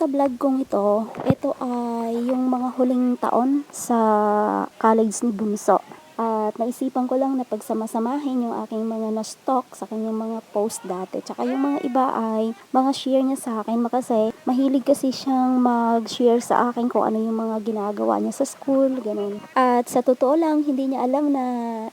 Sa vlog kong ito, ito ay yung mga huling taon sa college ni Bunso. At naisipan ko lang na pagsamasamahin yung aking mga na-stock sa kanyang mga post dati. Tsaka yung mga iba ay mga share niya sa akin kasi mahilig kasi siyang mag-share sa akin kung ano yung mga ginagawa niya sa school, ganun. At sa totoo lang, hindi niya alam na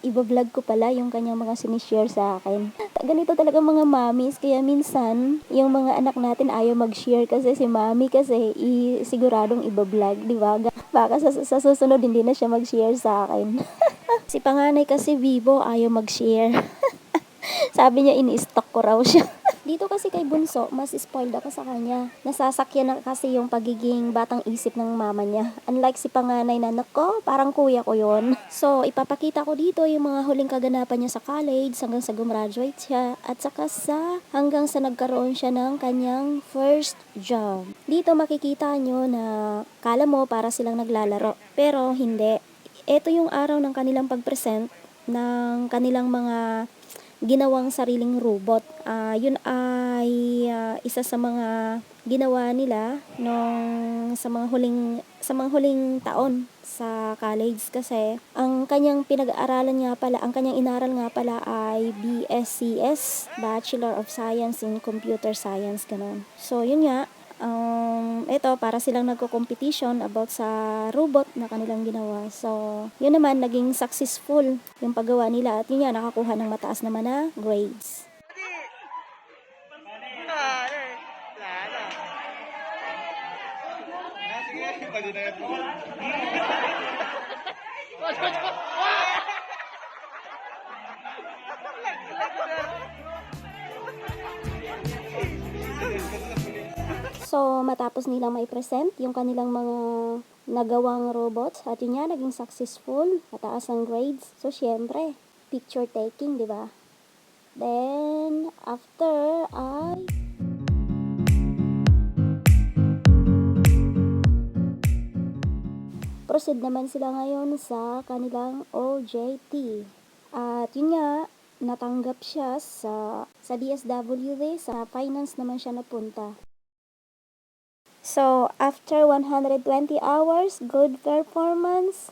iba-vlog ko pala yung kanyang mga sinishare sa akin. Ganito talaga mga mamis, kaya minsan yung mga anak natin ayaw mag-share kasi si mami kasi i- siguradong iba-vlog, di ba? Baka sa, sa susunod hindi na siya mag-share sa akin. si panganay kasi Vivo ayaw mag-share. Sabi niya ini-stock ko raw siya. Dito kasi kay Bunso, mas spoiled ako sa kanya. Nasasakyan na kasi yung pagiging batang isip ng mama niya. Unlike si panganay na, nako, parang kuya ko yon. So, ipapakita ko dito yung mga huling kaganapan niya sa college hanggang sa gumraduate siya at saka sa hanggang sa nagkaroon siya ng kanyang first job. Dito makikita nyo na kala mo para silang naglalaro. Pero hindi. Ito yung araw ng kanilang pag-present ng kanilang mga ginawang sariling robot. Ah, yun ay ah, isa sa mga ginawa nila nung sa mga huling sa mga huling taon sa college kasi ang kanyang pinag-aaralan nga pala, ang kanyang inaral nga pala ay BSCS, Bachelor of Science in Computer Science ganun. So yun nga, um, ito para silang nagko-competition about sa robot na kanilang ginawa. So, yun naman naging successful yung paggawa nila at yun nga nakakuha ng mataas naman na grades. Matapos nilang may present yung kanilang mga nagawang robots at yun nga, naging successful, mataas ang grades. So, syempre, picture taking, di ba? Then, after ay proceed naman sila ngayon sa kanilang OJT. At yun nga, natanggap siya sa sa DSWD, sa finance naman siya napunta. So, after 120 hours, good performance,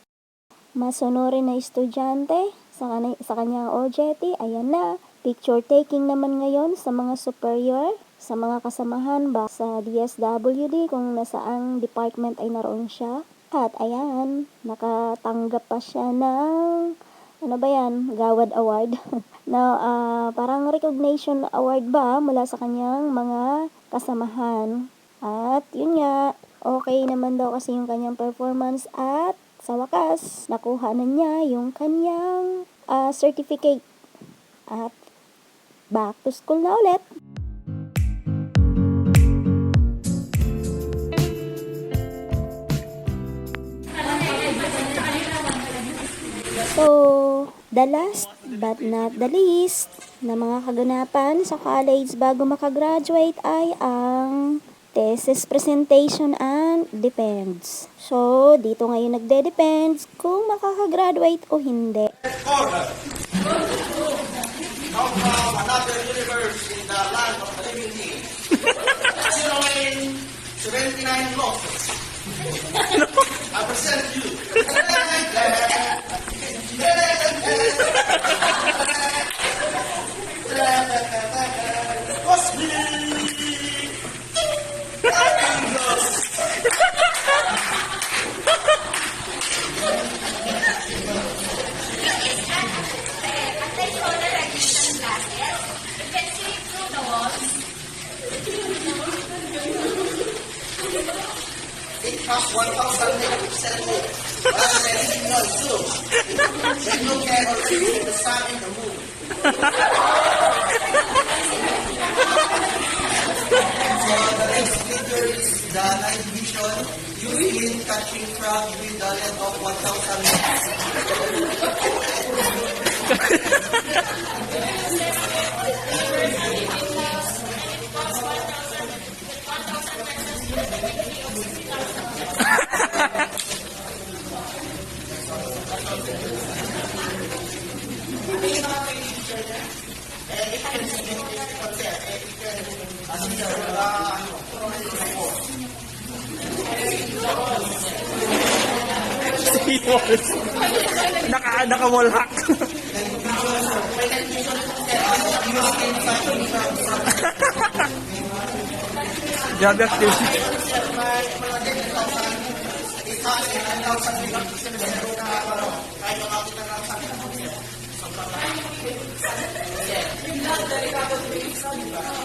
masunurin na estudyante sa, kani- sa kanyang OJT, ayan na. Picture taking naman ngayon sa mga superior, sa mga kasamahan ba sa DSWD kung nasaang department ay naroon siya. At ayan, nakatanggap pa siya ng, ano ba yan, Gawad Award. na ah, parang recognition award ba mula sa kanyang mga kasamahan. At yun nga, okay naman daw kasi yung kanyang performance at sa wakas, nakuha na niya yung kanyang ah, certificate. At back to school na ulit. So, the last but not the least na mga kaganapan sa college bago makagraduate ay ang thesis presentation and depends. So, dito ngayon nagde-depends kung makakagraduate o hindi. another universe in the land of the living age. Zero in 79 losses. I present you. See the sun and the moon. so the next figure is the night vision. You will catching frog with the length of 1,000 meters. Serious? naka, naka wall hack. Job activity. Sobrang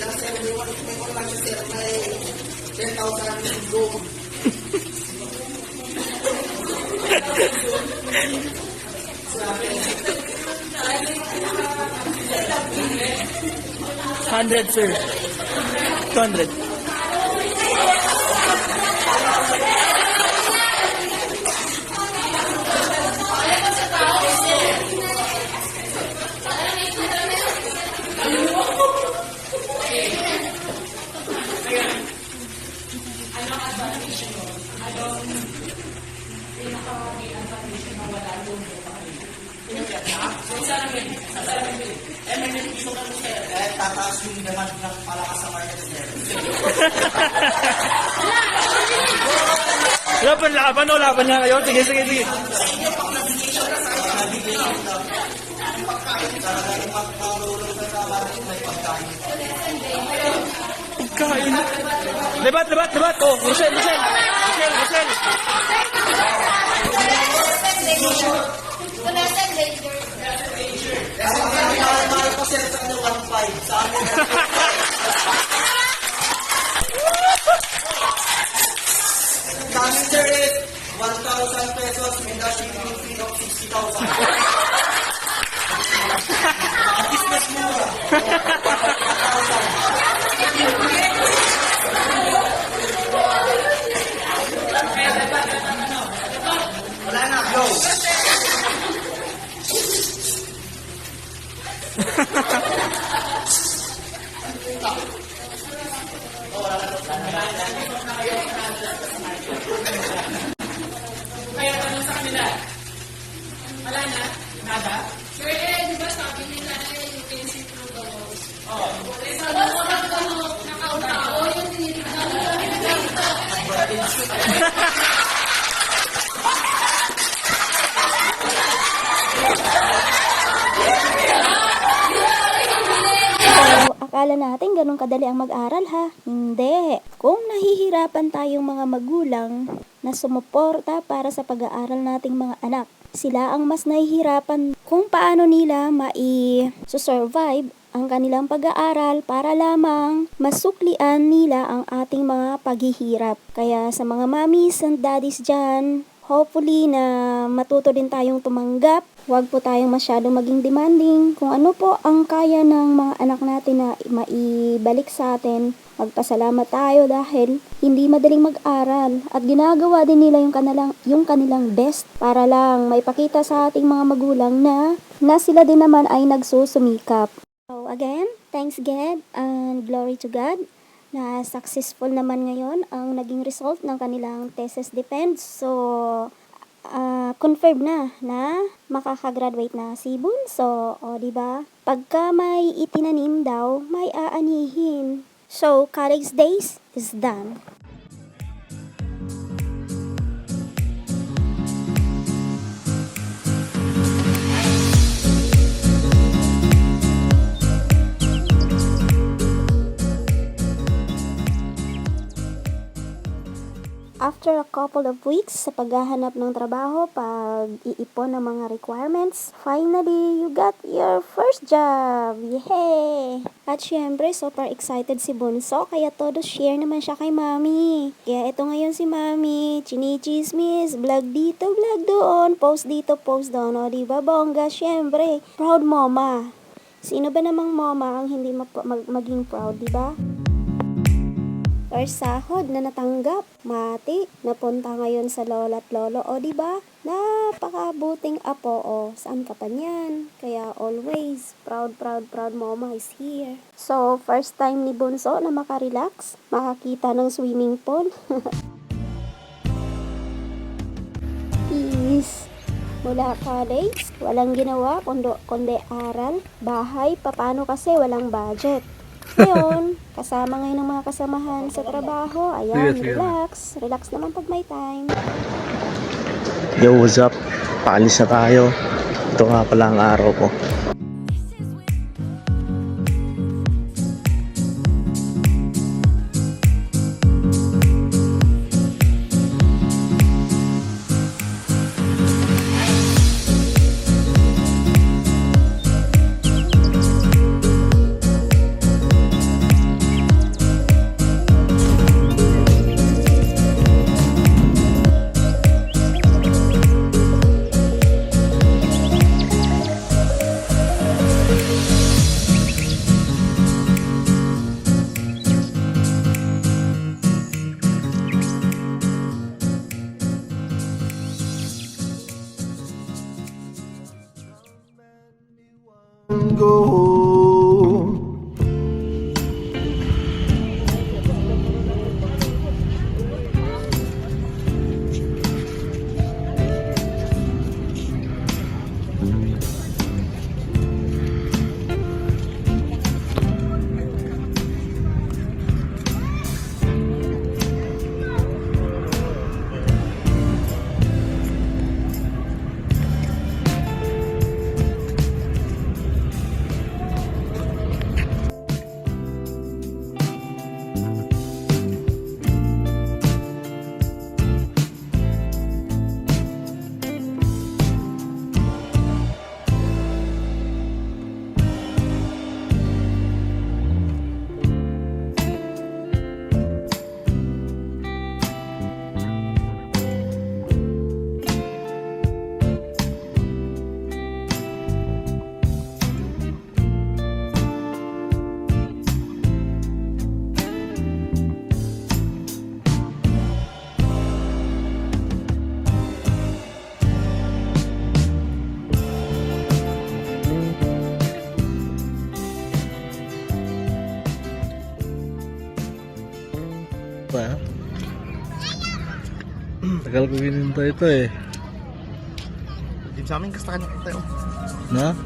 Last time, may one, may one lang sir, may 10,000 room. Hundred, sir. Hundred. Tataas yung demand ng palakas sa market, sir. Laban, laban o, laban na kayo. Sige, sige, sige. Pagkain. Lebat, lebat, lebat. Oh, Michelle, Michelle. Michelle, Michelle. 1.5. Sa amin, Sa amin, sir, is 1,000 pesos, may dash shipping fee of 60,000. Business mura. Akala natin ganun kadali ang mag-aral ha? Hindi. Kung nahihirapan tayong mga magulang na sumuporta para sa pag-aaral nating mga anak, sila ang mas nahihirapan kung paano nila mai-survive ang kanilang pag-aaral para lamang masuklian nila ang ating mga paghihirap. Kaya sa mga mommies and daddies dyan, hopefully na matuto din tayong tumanggap. Huwag po tayong masyadong maging demanding. Kung ano po ang kaya ng mga anak natin na maibalik sa atin, magpasalamat tayo dahil hindi madaling mag-aral at ginagawa din nila yung kanilang, yung kanilang best para lang maipakita sa ating mga magulang na na sila din naman ay nagsusumikap. So again, thanks God and glory to God na successful naman ngayon ang naging result ng kanilang thesis defense. So, ah, confirm na na makakagraduate na si Bunso. O, di ba? Pagka may itinanim daw, may aanihin. So, college days is done. After a couple of weeks sa paghahanap ng trabaho, pag iipon ng mga requirements, finally, you got your first job! Yay! At syempre, super excited si Bunso, kaya todo share naman siya kay Mami. Kaya ito ngayon si Mami, chinichismis, vlog dito, vlog doon, post dito, post doon. O, diba, bongga? Syempre, proud mama. Sino ba namang mama ang hindi map- mag- maging proud, diba? Or sahod na natanggap. Mati, napunta ngayon sa lola at lolo. O, di ba? Napakabuting apo. O, saan ka pa niyan? Kaya always, proud, proud, proud mama is here. So, first time ni Bunso na makarelax, makakita ng swimming pool. Peace. Mula college, walang ginawa kundo, kundi aral, bahay, papano kasi walang budget. Ngayon, kasama ngayon ng mga kasamahan sa trabaho, ayan, Sige, sige. relax. Relax naman pag may time. Yo, what's up? Paalis na tayo. Ito nga pala ang araw ko. Go. Tagal ko ginintay ito eh. Din sa amin, kasta kanya tayo. Na?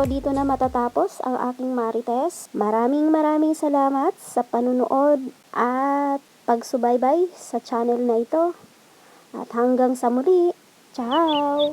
Dito na matatapos ang aking Marites. Maraming maraming salamat sa panunood at pagsubaybay sa channel na ito. At hanggang sa muli, ciao!